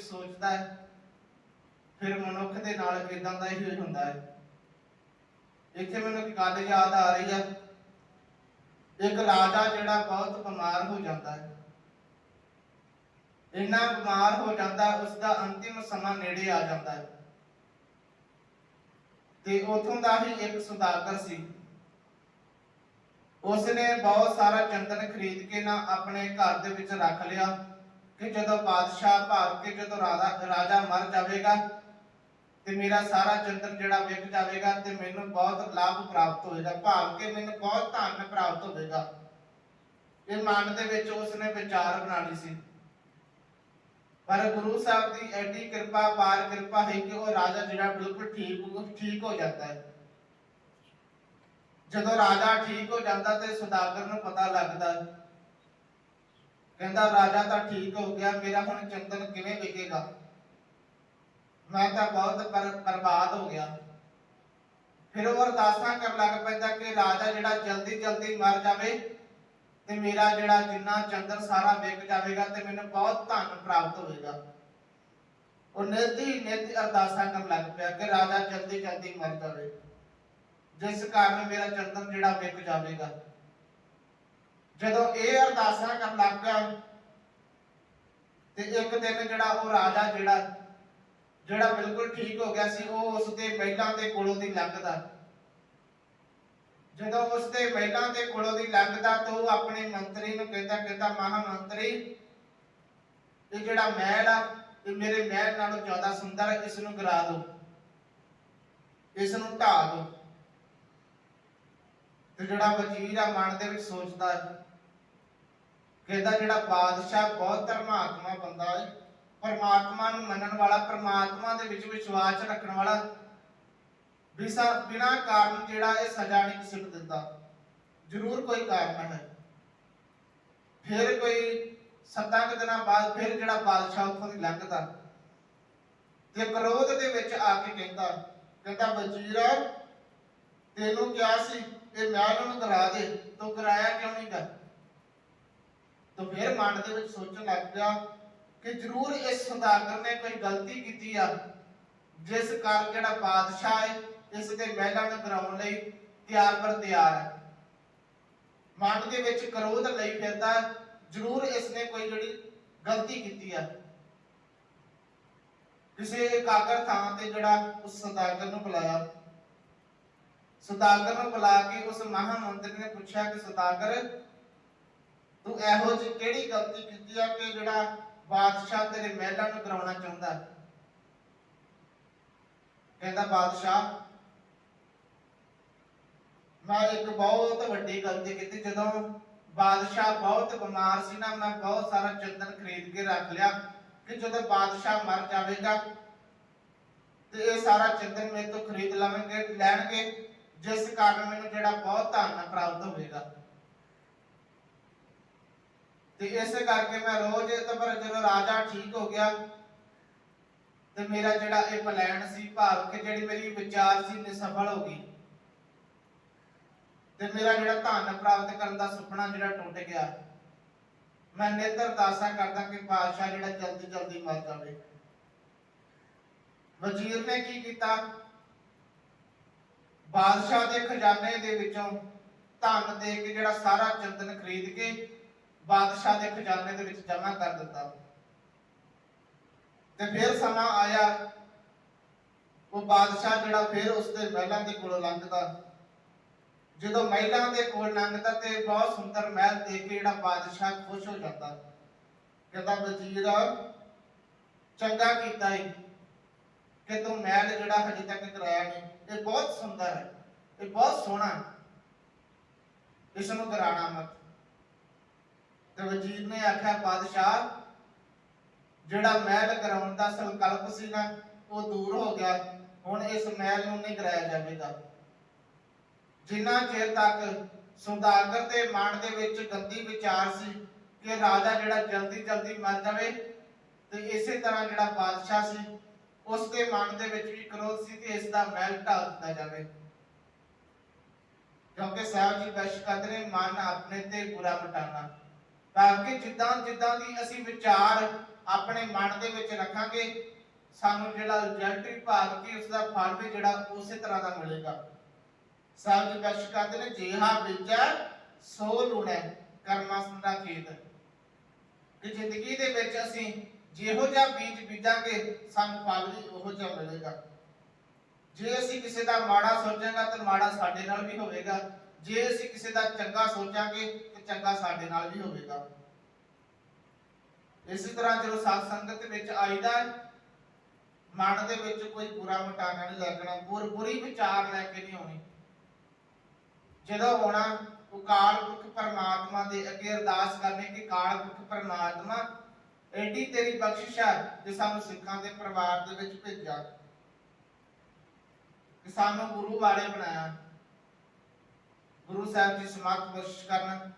ਸੋਚਦਾ ਹੈ। ਫਿਰ ਮਨੁੱਖ ਦੇ ਨਾਲ ਇਦਾਂ ਦਾ ਹੀ ਹੁੰਦਾ ਹੈ। ਇੱਥੇ ਮੈਨੂੰ ਇੱਕ ਗੱਲ ਯਾਦ ਆ ਰਹੀ ਹੈ। ਇੱਕ ਰਾਜਾ ਜਿਹੜਾ ਬਹੁਤ ਬਿਮਾਰ ਹੋ ਜਾਂਦਾ ਹੈ। ਇੰਨਾ ਬਿਮਾਰ ਹੋ ਜਾਂਦਾ ਉਸ ਦਾ ਅੰਤਿਮ ਸਮਾਂ ਨੇੜੇ ਆ ਜਾਂਦਾ ਹੈ। ਤੇ ਉਥੋਂ ਦਾ ਹੀ ਇੱਕ ਸੁਦਾਗਰ ਸੀ। ਉਸਨੇ ਬਹੁਤ ਸਾਰਾ ਚੰਦਨ ਖਰੀਦ ਕੇ ਨਾ ਆਪਣੇ ਘਰ ਦੇ ਵਿੱਚ ਰੱਖ ਲਿਆ। ਕਿ ਜਦੋਂ ਬਾਦਸ਼ਾਹ ਭਾਵ ਕਿ ਜਦੋਂ ਰਾਜਾ ਰਾਜਾ ਮਰ ਜਾਵੇਗਾ ਤੇ ਮੇਰਾ ਸਾਰਾ ਚੰਦਨ ਜਿਹੜਾ ਵਿਕ ਜਾਵੇਗਾ ਤੇ ਮੈਨੂੰ ਬਹੁਤ ਲਾਭ ਪ੍ਰਾਪਤ ਹੋਏਗਾ, ਭਾਵ ਕਿ ਮੈਨੂੰ ਬਹੁਤ ਧਨ ਪ੍ਰਾਪਤ ਹੋਵੇਗਾ। ਇਹ ਮਨ ਦੇ ਵਿੱਚ ਉਸਨੇ ਵਿਚਾਰ ਬਣਾਣੀ ਸੀ। ਪਰ ਗੁਰੂ ਸਾਹਿਬ ਦੀ ਐਡੀ ਕਿਰਪਾ, ਪਾਰ ਕਿਰਪਾ ਹੈ ਕਿ ਉਹ ਰਾਜਾ ਜਿਹੜਾ ਬਿਲਕੁਲ ਠੀਕ ਠੀਕ ਹੋ ਜਾਂਦਾ ਹੈ। ਜਦੋਂ ਰਾਜਾ ਠੀਕ ਹੋ ਜਾਂਦਾ ਤੇ ਸੁਦਾਗਰ ਨੂੰ ਪਤਾ ਲੱਗਦਾ ਕਹਿੰਦਾ, ਰਾਜਾ ਤਾਂ ਠੀਕ ਹੋ ਗਿਆ, ਮੇਰਾ ਹੁਣ ਚੰਦਨ ਕਿਵੇਂ ਵਿਕੇਗਾ? ਮੈਂ ਤਾਂ ਬਹੁਤ ਬਰਬਾਦ ਹੋ ਗਿਆ। ਫਿਰ ਉਹ ਅਰਦਾਸਾਂ ਕਰਨ ਲੱਗ ਪੈਂਦਾ ਕਿ ਰਾਜਾ ਜਿਹੜਾ ਜਲਦੀ ਜਲਦੀ ਮਰ ਜਾਵੇ ਤੇ ਮੇਰਾ ਜਿਹੜਾ ਜਿੰਨਾ ਚੰਦਨ ਸਾਰਾ ਵਿਕ ਜਾਵੇਗਾ ਤੇ ਮੈਨੂੰ ਬਹੁਤ ਧਨ ਪ੍ਰਾਪਤ ਹੋਵੇਗਾ। ਉਹ ਨਿਤ ਨਿਤ ਅਰਦਾਸਾਂ ਕਰਨ ਲੱਗ ਪਿਆ ਕਿ ਰਾਜਾ ਜਲਦੀ ਜਲਦੀ ਮਰ ਜਾਵੇ। ਜਿਸ ਕਾਰਨ ਮੇਰਾ ਚੰਦਨ ਜਿਹੜਾ ਵਿਕ ਜਾਵੇਗਾ। ਜਦੋਂ ਇਹ ਅਰਦਾਸਾਂ ਕਰਨ ਲੱਗ ਤੇ ਇੱਕ ਦਿਨ ਜਿਹੜਾ ਉਹ ਰਾਜਾ ਜਿਹੜਾ ਜਿਹੜਾ ਬਿਲਕੁਲ ਠੀਕ ਹੋ ਗਿਆ ਸੀ, ਉਹ ਉਸ ਦੇ ਮਹਿਲਾਂ ਦੇ ਕੋਲੋਂ ਦੀ ਲੰਘਦਾ। ਜਦੋਂ ਉਸ ਦੇ ਮਹਿਲਾਂ ਦੇ ਕੋਲੋਂ ਦੀ ਲੰਘਦਾ ਤਾਂ ਉਹ ਆਪਣੇ ਮੰਤਰੀ ਨੂੰ ਕਹਿੰਦਾ ਕਹਿੰਦਾ ਮਹਾ ਮੰਤਰੀ ਇਹ ਜਿਹੜਾ ਮਹਿਲ ਆ, ਇਹ ਮੇਰੇ ਮਹਿਲ ਨਾਲੋਂ ਜ਼ਿਆਦਾ ਸੁੰਦਰ ਹੈ ਇਸ ਨੂੰ ਗਰਾ ਦਿਓ। ਇਸ ਨੂੰ ਢਾਹ ਦਿਓ। ਤੇ ਜਿਹੜਾ ਵਜ਼ੀਰ ਆ, ਮਨ ਦੇ ਵਿੱਚ ਸੋਚਦਾ ਹੈ ਕਹਿੰਦਾ ਜਿਹੜਾ ਬਾਦਸ਼ਾਹ ਬਹੁਤ ਧਰਮਾਤਮਾ ਬੰਦਾ ਹੈ, ਪਰਮਾਤਮਾ ਨੂੰ ਮੰਨਣ ਵਾਲਾ, ਪਰਮਾਤਮਾ ਦੇ ਵਿੱਚ ਵਿਸ਼ਵਾਸ ਰੱਖਣ ਵਾਲਾ, ਬਿਸਾ ਬਿਨਾ ਕਾਰਨ ਜਿਹੜਾ ਇਹ ਸਜ਼ਾ ਨਹੀਂ ਕਿਸੇ ਨੂੰ ਦਿੰਦਾ। ਜ਼ਰੂਰ ਕੋਈ ਕਾਰਨ ਹੈ। ਫਿਰ ਕੋਈ ਸੱਤਾਂ ਕੁ ਦਿਨਾਂ ਬਾਅਦ ਫਿਰ ਜਿਹੜਾ ਬਾਦਸ਼ਾਹ ਉੱਥੋਂ ਦੀ ਲੰਘਦਾ। ਤੇ ਕ੍ਰੋਧ ਦੇ ਵਿੱਚ ਆ ਕੇ ਕਹਿੰਦਾ ਕਹਿੰਦਾ, ਵਜ਼ੀਰ, ਤੈਨੂੰ ਕਿਹਾ ਸੀ ਇਹ ਮਹਿਲ ਨੂੰ ਕਰਾ ਦੇ, ਤੂੰ ਕਰਾਇਆ ਕਿਉਂ ਨਹੀਂ ਕਰ ਤੋ ਫਿਰ ਮਨ ਦੇ ਵਿੱਚ ਸੋਚਣ ਲੱਗ ਪਿਆ ਕਿ ਜ਼ਰੂਰ ਇਸ ਸੁਦਾਗਰ ਨੇ ਕੋਈ ਗਲਤੀ ਕੀਤੀ ਆ। ਜਿਸ ਕਾਰਨ ਜਿਹੜਾ ਬਾਦਸ਼ਾਹ ਹੈ, ਇਸ ਦੇ ਮਹਿਲਾਂ ਨੂੰ ਕਰਾਉਣ ਲਈ ਤਿਆਰ ਪਰ ਤਿਆਰ ਹੈ। ਮਨ ਦੇ ਵਿੱਚ ਕਰੋਧ ਲਈ ਫਿਰਦਾ ਜ਼ਰੂਰ ਇਸ ਨੇ ਕੋਈ ਜਿਹੜੀ ਗਲਤੀ ਕੀਤੀ ਆ। ਕਿਸੇ ਇਕਾਗਰ ਥਾਂ ਤੇ ਜਿਹੜਾ ਉਸ ਸੁਦਾਗਰ ਨੂੰ ਬੁਲਾਇਆ। ਸੁਦਾਗਰ ਨੂੰ ਬੁਲਾ ਕੇ ਉਸ ਮਹਾ ਮੰਤਰੀ ਨੇ ਪੁੱਛਿਆ ਕਿ ਸੁਦਾਗਰ ਤੂੰ ਇਹੋ ਜਿਹੀ ਕਿਹੜੀ ਗਲਤੀ ਕੀਤੀ ਆ ਕਿ ਜਿਹੜਾ ਬਾਦਸ਼ਾਹ ਤੇਰੇ ਮਹਿਲਾਂ ਨੂੰ ਕਰਾਉਣਾ ਚਾਹੁੰਦਾ? ਕਹਿੰਦਾ, ਬਾਦਸ਼ਾਹ, ਮੈਂ ਇੱਕ ਬਹੁਤ ਵੱਡੀ ਗਲਤੀ ਕੀਤੀ। ਜਦੋਂ ਬਾਦਸ਼ਾਹ ਬਹੁਤ ਬਿਮਾਰ ਸੀ ਨਾ, ਮੈਂ ਬਹੁਤ ਸਾਰਾ ਚੰਦਨ ਖਰੀਦ ਕੇ ਰੱਖ ਲਿਆ ਕਿ ਜਦੋਂ ਬਾਦਸ਼ਾਹ ਮਰ ਜਾਵੇਗਾ ਤੇ ਇਹ ਸਾਰਾ ਚੰਦਨ ਮੇਰੇ ਤੋਂ ਖਰੀਦ ਲਵਾਂਗੇ, ਲੈਣਗੇ, ਜਿਸ ਕਾਰਨ ਮੈਨੂੰ ਜਿਹੜਾ ਬਹੁਤ ਧਨ ਪ੍ਰਾਪਤ ਹੋਵੇਗਾ। ਤੇ ਇਸੇ ਕਰਕੇ ਮੈਂ ਰੋਜ਼ ਤੇ ਪਰ ਜਦੋਂ ਰਾਜਾ ਠੀਕ ਹੋ ਗਿਆ ਤੇ ਮੇਰਾ ਜਿਹੜਾ ਇਹ ਪਲਾਨ ਸੀ ਭਾਵ ਕਿ ਜਿਹੜੀ ਮੇਰੀ ਵਿਚਾਰ ਸੀ ਨਿਸਫਲ ਹੋ ਗਈ। ਤੇ ਮੇਰਾ ਜਿਹੜਾ ਧਨ ਪ੍ਰਾਪਤ ਕਰਨ ਦਾ ਸੁਪਨਾ ਜਿਹੜਾ ਟੁੱਟ ਗਿਆ, ਮੈਂ ਨਿਤ ਅਰਦਾਸਾਂ ਕਰਦਾ ਕਿ ਬਾਦਸ਼ਾਹ ਜਿਹੜਾ ਜਲਦੀ ਜਲਦੀ ਮਰ ਜਾਵੇ। ਵਜ਼ੀਰ ਨੇ ਕੀ ਕੀਤਾ? ਬਾਦਸ਼ਾਹ ਦੇ ਖਜ਼ਾਨੇ ਦੇ ਵਿੱਚੋਂ ਧਨ ਦੇ ਕੇ ਜਿਹੜਾ ਸਾਰਾ ਚੰਦਨ ਖਰੀਦ ਕੇ ਬਾਦਸ਼ਾਹ ਦੇ ਖਜ਼ਾਨੇ ਦੇ ਵਿੱਚ ਜਮ੍ਹਾਂ ਕਰ ਦਿੱਤਾ। ਤੇ ਫਿਰ ਸਮਾਂ ਆਇਆ, ਉਹ ਬਾਦਸ਼ਾਹ ਜਿਹੜਾ ਫਿਰ ਉਸ ਦੇ ਮਹਿਲਾਂ ਦੇ ਕੋਲ ਲੰਘਦਾ। ਜਦੋਂ ਮਹਿਲਾਂ ਦੇ ਕੋਲ ਲੰਘਦਾ ਤੇ ਬਹੁਤ ਸੁੰਦਰ ਮਹਿਲ ਦੇਖ ਕੇ ਜਿਹੜਾ ਬਾਦਸ਼ਾਹ ਖੁਸ਼ ਹੋ ਜਾਂਦਾ। ਕਹਿੰਦਾ, ਵਜ਼ੀਰ, ਚੰਗਾ ਕੀਤਾ ਈ ਕਿ ਤੂੰ ਮਹਿਲ ਜਿਹੜਾ ਹਜੇ ਤੱਕ ਕਰਾਇਆ ਨਹੀਂ ਇਹ ਬਹੁਤ ਸੁੰਦਰ ਹੈ, ਇਹ ਬਹੁਤ ਸੋਹਣਾ ਹੈ। ਇਸ ਨੂੰ ਕਰਾਣਾ ਮਤ। ਤੇ ਵਜ਼ੀਰ ਨੇ ਆਖਿਆ, ਬਾਦਸ਼ਾਹ, ਜਿਹੜਾ ਮਹਿਲ ਕਰਾਉਣ ਦਾ ਸੰਕਲਪ ਸੀ ਨਾ ਉਹ ਦੂਰ ਹੋ ਗਿਆ। ਹੁਣ ਇਸ ਮਹਿਲ ਨੂੰ ਨਹੀਂ ਕਰਾਇਆ ਜਾਵੇਗਾ। ਜਿੰਨਾ ਚਿਰ ਤੱਕ ਸੁਦਾਗਰ ਦੇ ਮਨ ਦੇ ਵਿੱਚ ਗੰਦੀ ਵਿਚਾਰ ਸੀ ਕਿ ਰਾਜਾ ਜਿਹੜਾ ਜਲਦੀ ਜਲਦੀ ਮਰ ਜਾਵੇ, ਤੇ ਇਸੇ ਤਰ੍ਹਾਂ ਜਿਹੜਾ ਬਾਦਸ਼ਾਹ ਸੀ, ਉਸ ਦੇ ਮਨ ਦੇ ਵਿੱਚ ਵੀ ਕ੍ਰੋਧ ਸੀ ਕਿ ਇਸ ਦਾ ਮਹਿਲ ਢਾਹ ਦਿੱਤਾ ਜਾਵੇ। ਕਿਉਂਕਿ ਸਾਹਿਬ ਜੀ ਬਖਸ਼ ਮਨ ਆਪਣੇ ਤੇ ਬੁਰਾ ਮਟਾਣਾ ਤਾਂ ਕਿ ਜਿੱਦਾਂ ਜਿੱਦਾਂ ਦੀ ਅਸੀਂ ਵਿਚਾਰ ਆਪਣੇ ਮਨ ਦੇ ਵਿੱਚ ਰੱਖਾਂਗੇ, ਸਾਨੂੰ ਜਿਹੜਾ ਰਿਜ਼ਲਟ ਭਾਗ ਕੀ ਉਸ ਦਾ ਫਲ ਵੀ ਜਿਹੜਾ ਉਸੇ ਤਰ੍ਹਾਂ ਦਾ ਮਿਲੇਗਾ। ਸਾਹਿਬ ਜੀ ਬਖਸ਼ ਕਰਦੇ ਨੇ, ਜਿਹਾ ਬੀਜੈ, ਸੋ ਲੁਣੈ, ਕਰਮਾਂ ਸੰਦਾ ਖੇਤ। ਕਿ ਜ਼ਿੰਦਗੀ ਦੇ ਵਿੱਚ ਅਸੀਂ ਜਿਹੋ ਜਿਹਾ ਬੀਜ ਬੀਜਾਂਗੇ, ਸਾਨੂੰ ਫਲ ਵੀ ਉਹੋ ਜਿਹਾ ਮਿਲੇਗਾ। ਜੇ ਅਸੀਂ ਕਿਸੇ ਦਾ ਮਾੜਾ ਸੋਚਾਂਗਾ, ਤਾਂ ਮਾੜਾ ਸਾਡੇ ਨਾਲ ਵੀ ਹੋਵੇਗਾ। ਜੇ ਅਸੀਂ ਕਿਸੇ ਦਾ ਚੰਗਾ ਸੋਚਾਂਗੇ ਤੇ ਚੰਗਾ ਸਾਡੇ ਨਾਲ ਵੀ ਹੋਵੇਗਾ। ਇਸੇ ਤਰ੍ਹਾਂ ਜਦੋਂ ਸਾਧ ਸੰਗਤ ਵਿੱਚ ਆਈਦਾ ਮਨ ਦੇ ਵਿੱਚ ਕੋਈ ਬੁਰਾ ਮਟਾਣਾ ਨਹੀਂ ਲੱਗਣਾ, ਬੁਰ ਬੁਰੀ ਵਿਚਾਰ ਲੈ ਕੇ ਨਹੀਂ ਆਉਣੀ। ਜਦੋਂ ਆਉਣਾ, ਉਹ ਕਾਲ ਪਰਮਾਤਮਾ ਦੇ ਅੱਗੇ ਅਰਦਾਸ ਕਰਨੀ ਕਿ ਕਾਲ ਪਰਮਾਤਮਾ ਐਡੀ ਤੇਰੀ ਬਖਸ਼ਿਸ਼ ਹੈ ਕਿ ਸਾਨੂੰ ਸਿੱਖਾਂ ਦੇ ਪਰਿਵਾਰ ਦੇ ਵਿੱਚ ਭੇਜਿਆ। ਕਿ ਸਾਨੂੰ ਗੁਰੂ ਵਾਲੇ ਬਣਾਇਆ। ਗੁਰੂ ਸਾਹਿਬ ਜੀ ਸਮਰਥ ਬਖਸ਼ਿਸ਼ ਕਰਨ।